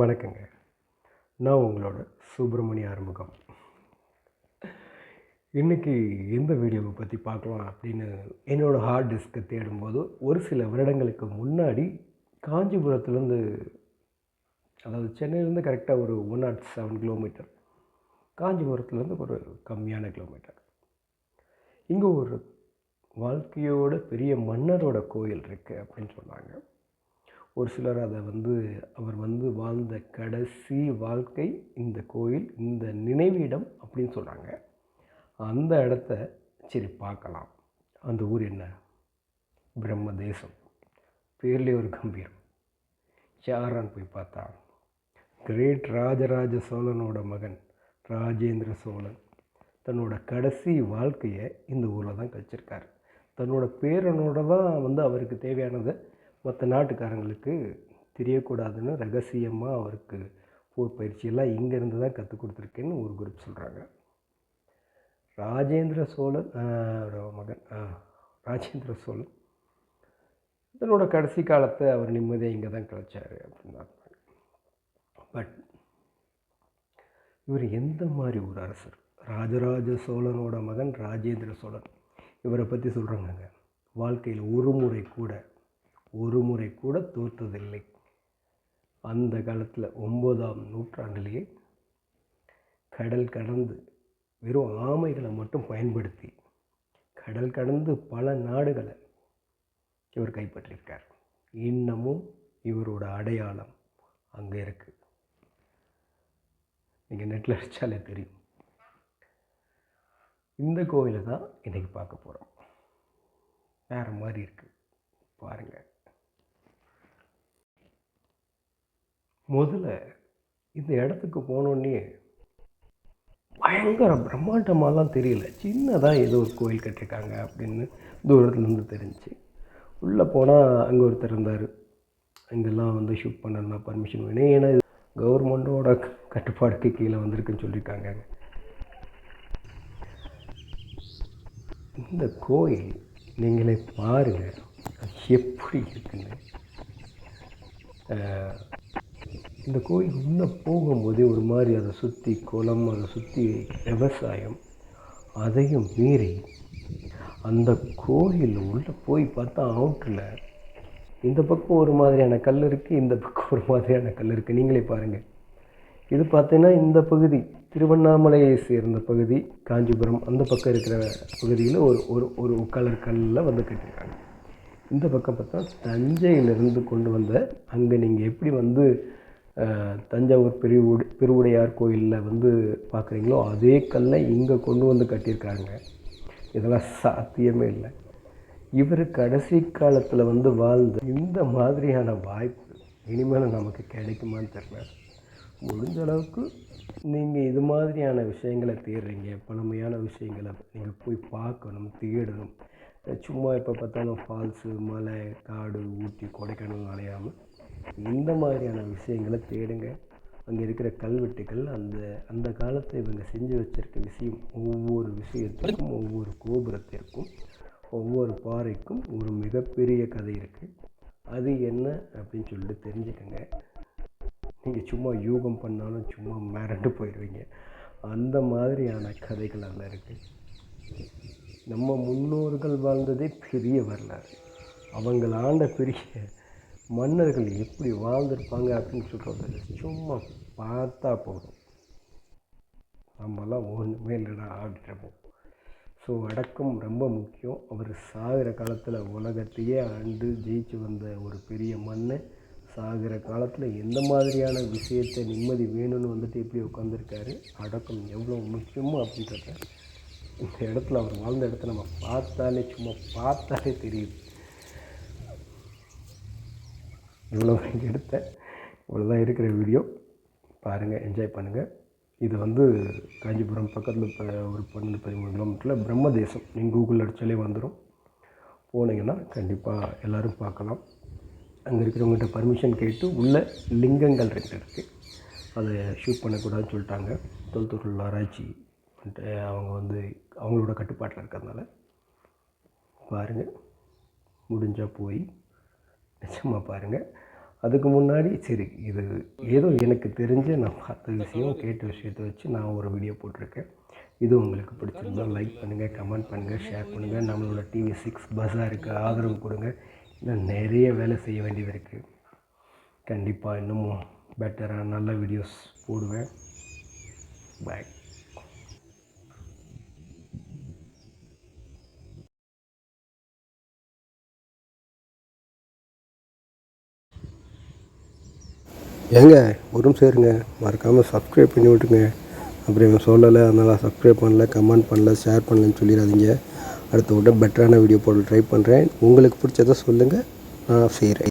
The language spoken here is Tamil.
வணக்கங்க. நான் உங்களோட சுப்பிரமணிய ஆறுமுகம். இன்றைக்கி எந்த வீடியோவை பற்றி பார்க்கலாம் அப்படின்னு என்னோடய ஹார்ட் டிஸ்க்கை தேடும்போது ஒரு சில வருடங்களுக்கு முன்னாடி காஞ்சிபுரத்துலேருந்து அதாவது சென்னையிலேருந்து கரெக்டாக ஒரு ஒன் நாட் செவன் கிலோமீட்டர் காஞ்சிபுரத்துலேருந்து ஒரு கம்மியான கிலோமீட்டர் இங்கே ஒரு வாழ்க்கையோட பெரிய மன்னரோட கோயில் இருக்குது அப்படின்னு சொன்னாங்க. ஒரு சிலர் அதை வந்து அவர் வந்து வாழ்ந்த கடைசி வாழ்க்கை இந்த கோயில் இந்த நினைவிடம் அப்படின்னு சொல்கிறாங்க அந்த இடத்த சரி பார்க்கலாம். அந்த ஊர் என்ன? பிரம்ம தேசம் பேர்லேயே ஒரு கம்பீரம். யாரான்னு போய் பார்த்தா கிரேட் ராஜராஜ சோழனோட மகன் ராஜேந்திர சோழன். தன்னோட கடைசி வாழ்க்கையை இந்த ஊரில் தான் கழிச்சிருக்கார். தன்னோட பேரனோட தான் வந்து அவருக்கு தேவையானதை மற்ற நாட்டுக்காரங்களுக்கு தெரியக்கூடாதுன்னு ரகசியமாக அவருக்கு போர் பயிற்சியெல்லாம் இங்கேருந்து தான் கற்றுக் கொடுத்துருக்கேன்னு ஒரு குரூப் சொல்கிறாங்க ராஜேந்திர சோழன் அவரோட மகன் ராஜேந்திர சோழன். தன்னோட கடைசி காலத்தை அவர் நிம்மதியாக இங்கே தான் கழிச்சார் அப்படின்னு பட் இவர் எந்த மாதிரி ஒரு அரசர்? ராஜராஜ சோழனோட மகன் ராஜேந்திர சோழன். இவரை பற்றி சொல்கிறாங்க வாழ்க்கையில் ஒரு முறை கூட ஒரு முறை கூட தோற்றதில்லை. அந்த காலத்தில் ஒம்போதாம் நூற்றாண்டிலேயே கடல் கடந்து வெறும் ஆமைகளை மட்டும் பயன்படுத்தி கடல் கடந்து பல நாடுகளை இவர் கைப்பற்றியிருக்கார். இன்னமும் இவரோட அடையாளம் அங்கே இருக்குது நீங்கள் நெட்டில் அடித்தாலே தெரியும். இந்த கோவிலை தான் இன்றைக்கி பார்க்க போகிறோம் வேறு மாதிரி இருக்குது பாருங்கள் முதல்ல இந்த இடத்துக்கு போனோடனே பயங்கர பிரம்மாண்டமாலாம் தெரியல. சின்னதாக ஏதோ ஒரு கோயில் கட்டியிருக்காங்க அப்படின்னு தூரத்துலேருந்து தெரிஞ்சு. உள்ளே போனால் அங்கே ஒருத்தர் இருந்தார். அங்கெல்லாம் வந்து ஷூட் பண்ணணும்னா பர்மிஷன் வேணும். ஏன்னா இது கவர்மெண்ட்டோட கட்டுப்பாடுக்கு கீழே வந்திருக்குன்னு சொல்லியிருக்காங்க. இந்த கோயில் நீங்களே பாருங்கள் எப்படி இருக்குன்னு. இந்த கோயில் உள்ளே போகும்போதே ஒரு மாதிரி அதை சுற்றி குளம் அதை சுற்றி விவசாயம் அதையும் மீறி அந்த கோயில் உள்ளே போய் பார்த்தா அவுட்டில் இந்த பக்கம் ஒரு மாதிரியான கல் இருக்குது இந்த பக்கம் ஒரு மாதிரியான கல் இருக்குது நீங்களே பாருங்கள் இது பார்த்தீங்கன்னா இந்த பகுதி திருவண்ணாமலையை சேர்ந்த பகுதி காஞ்சிபுரம் அந்த பக்கம் இருக்கிற பகுதியில் ஒரு ஒரு ஒரு கலர் கல்லில் வந்து கட்டியிருக்காங்க. இந்த பக்கம் பார்த்தா தஞ்சையிலிருந்து கொண்டு வந்த அங்கே நீங்கள் எப்படி வந்து தஞ்சாவூர் பெருவுடை பெருவுடையார் கோயிலில் வந்து பார்க்குறீங்களோ அதே கல்லை இங்கே கொண்டு வந்து கட்டியிருக்காங்க இதெல்லாம் சாத்தியமே இல்லை. இவர் கடைசி காலத்தில் வந்து வாழ்ந்த இந்த மாதிரியான வாய்ப்பு இனிமேல் நமக்கு கிடைக்குமான்னு தெரியல. முடிஞ்ச அளவுக்கு நீங்கள் இது மாதிரியான விஷயங்களை தேடுறீங்க பழமையான விஷயங்களை நீங்கள் போய் பார்க்கணும் தேடணும். சும்மா இப்போ பார்த்தாலும் ஃபால்ஸு மலை காடு ஊட்டி கொடைக்கானல் அலையாமல் இந்த மாதிரியான விஷயங்களை தேடுங்க. அங்கே இருக்கிற கல்வெட்டுகள் அந்த அந்த காலத்தை இவங்க செஞ்சு வச்சிருக்க விஷயம் ஒவ்வொரு விஷயத்திற்கும் ஒவ்வொரு கோபுரத்திற்கும் ஒவ்வொரு பாறைக்கும் ஒரு மிகப்பெரிய கதை இருக்குது அது என்ன அப்படின்னு சொல்லிட்டு தெரிஞ்சுக்கோங்க. நீங்கள் சும்மா யூகம் பண்ணாலும் சும்மா மிரண்டு போயிடுவீங்க அந்த மாதிரியான கதைகள் அதில் இருக்குது நம்ம முன்னோர்கள் வாழ்ந்ததே பெரிய வரலாறு. அவங்கள் ஆண்ட பெரிய மன்னர்கள் எப்படி வாழ்ந்திருப்பாங்க அப்படின்னு சொல்கிறது சும்மா பார்த்தா போதும். நம்மலாம் ஒன்றுமே இல்லைடா ஆடிட்டுருப்போம் ஸோ அடக்கம் ரொம்ப முக்கியம். அவர் சாகிற காலத்தில் உலகத்தையே ஆண்டு ஜெயிச்சு வந்த ஒரு பெரிய மண்ணை சாகிற காலத்தில் எந்த மாதிரியான விஷயத்தை நிம்மதி வேணும்னு வந்துட்டு எப்படி உட்காந்துருக்காரு அடக்கம் எவ்வளோ முக்கியமோ அப்படின்றத இந்த இடத்துல அவர் வாழ்ந்த இடத்த நம்ம பார்த்தாலே சும்மா பார்த்தாலே தெரியுது இவ்வளோ எடுத்தேன் இவ்வளோ தான் இருக்கிற வீடியோ பாருங்கள் என்ஜாய் பண்ணுங்கள் இது வந்து காஞ்சிபுரம் பக்கத்தில் இப்போ ஒரு பன்னெண்டு பதிமூணு கிலோமீட்டரில் பிரம்மதேசம். நீங்கள் கூகுள் அடித்தாலே வந்துடும் போனீங்கன்னா கண்டிப்பாக எல்லோரும் பார்க்கலாம். அங்கே இருக்கிறவங்ககிட்ட பர்மிஷன் கேட்டு உள்ள லிங்கங்கள் ரெண்டு இருக்குது அதை ஷூட் பண்ணக்கூடாதுன்னு சொல்லிட்டாங்க. தொல்தொருள் ஆராய்ச்சி அவங்க வந்து அவங்களோட கட்டுப்பாட்டில் இருக்கிறதுனால. பாருங்கள் முடிஞ்சால் போய் நிச்சயமாக பாருங்கள் அதுக்கு முன்னாடி சரி இது ஏதோ எனக்கு தெரிஞ்ச நான் பார்த்த விஷயம் கேட்ட விஷயத்தை வச்சு நான் ஒரு வீடியோ போட்டிருக்கேன். இது உங்களுக்கு பிடிச்சிருந்தா லைக் பண்ணுங்கள் கமெண்ட் பண்ணுங்கள் ஷேர் பண்ணுங்கள் நம்மளோட டிவி சிக்ஸ் பஸ்ஸாருக்கு ஆதரவு கொடுங்க. இன்னும் நிறைய வேலை செய்ய வேண்டியது இருக்குது கண்டிப்பாக இன்னமும் பெட்டராக நல்ல வீடியோஸ் போடுவேன். பாய் ஏங்க ஒரு நிமிஷம் இருங்க மறக்காமல் சப்ஸ்கிரைப் பண்ணி விட்டுங்க அப்புறம் இவன் சொல்லலை அதனால் சப்ஸ்கிரைப் பண்ணல கமெண்ட் பண்ணல ஷேர் பண்ணலன்னு சொல்லிடாதீங்க. அடுத்த விட பெட்டரான வீடியோ போட ட்ரை பண்ணுறேன் உங்களுக்கு பிடிச்சதை சொல்லுங்கள் நான் செய்கிறேன்